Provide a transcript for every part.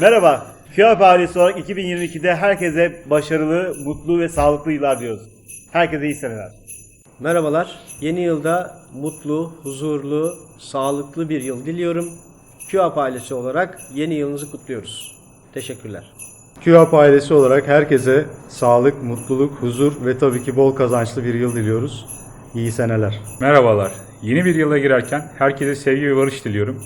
Merhaba. FİAP ailesi olarak 2022'de herkese başarılı, mutlu ve sağlıklı yıllar diliyoruz. Herkese iyi seneler. Merhabalar. Yeni yılda mutlu, huzurlu, sağlıklı bir yıl diliyorum. QAP ailesi olarak yeni yılınızı kutluyoruz. Teşekkürler. QAP ailesi olarak herkese sağlık, mutluluk, huzur ve tabii ki bol kazançlı bir yıl diliyoruz. İyi seneler. Merhabalar. Yeni bir yıla girerken herkese sevgi ve barış diliyorum.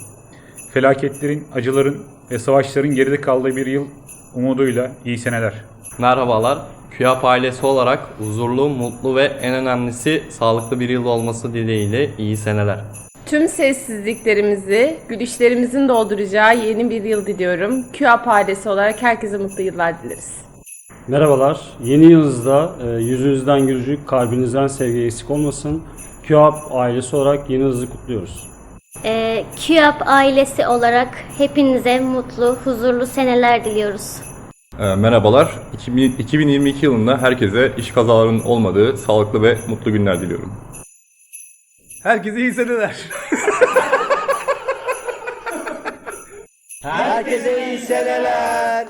Felaketlerin, acıların ve savaşların geride kaldığı bir yıl umuduyla iyi seneler. Merhabalar. QAP ailesi olarak huzurlu, mutlu ve en önemlisi sağlıklı bir yıl olması dileğiyle iyi seneler. Tüm sessizliklerimizi, gülüşlerimizin dolduracağı yeni bir yıl diliyorum. QAP ailesi olarak herkese mutlu yıllar dileriz. Merhabalar. Yeni yılınızda e, yüzünüzden gülücük, kalbinizden sevgi eksik olmasın. QAP ailesi olarak yeni yılınızı kutluyoruz. Ee, QAP ailesi olarak hepinize mutlu, huzurlu seneler diliyoruz. Ee, Merhabalar. 2000 2022 yılında herkese iş kazalarının olmadığı sağlıklı ve mutlu günler diliyorum. Herkese iyi seneler. Herkese iyi seneler.